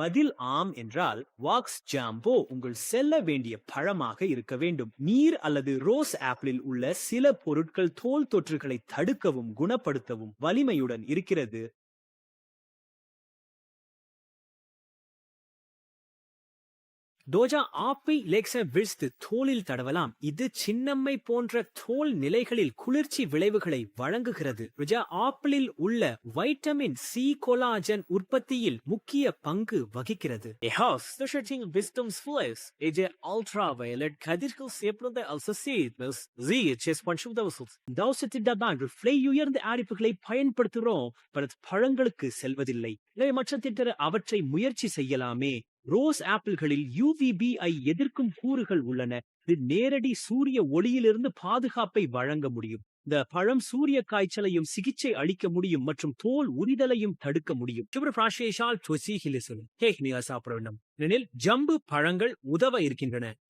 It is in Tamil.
பதில் ஆம் என்றால் வாக்ஸ் ஜாம்போ உங்கள் செல்ல வேண்டிய பழமாக இருக்க வேண்டும். நீர் அல்லது ரோஸ் ஆப்பிளில் உள்ள சில பொருட்கள் தோல் தொற்றுகளை தடுக்கவும் குணப்படுத்தவும் வலிமையுடன் இருக்கிறது. டோஜா ஆப்பை லேக்ஸ விழ்த்து தோலில் தடவலாம். இது சின்னம்மை போன்ற தோல் நிலைகளில் குளிர்ச்சி விளைவுகளை வழங்குகிறது. ருஜா ஆப்பிளில் உள்ள வைட்டமின் சி கொலாஜன் உற்பத்தியில் முக்கிய பங்கு வகிக்கிறது. Ultraviolet கதிர்கள் சேப்பிடுவதை அல்சசீத்மஸ் ZHS பஞ்சுதவசுல் தௌசத்தின் ஃப்ளை உயர்ந்த ஆடிப்புகளை பயன்படுத்துகிறோம் பட் பழங்களுக்கு செல்வதில்லை. எனவே மற்ற திட்டர் அவற்றை முயற்சி செய்யலாமே. ரோஸ் ஆப்பிள்களில் யூவிபிஐ எதிர்க்கும் கூறுகள் உள்ளன. இது நேரடி சூரிய ஒளியிலிருந்து பாதுகாப்பை வழங்க முடியும். இந்த பழம் சூரிய காய்ச்சலையும் சிகிச்சை அளிக்க முடியும் மற்றும் தோல் உரிதலையும் தடுக்க முடியும். சாப்பிட வேண்டும் எனில் ஜம்பு பழங்கள் உதவ இருக்கின்றன.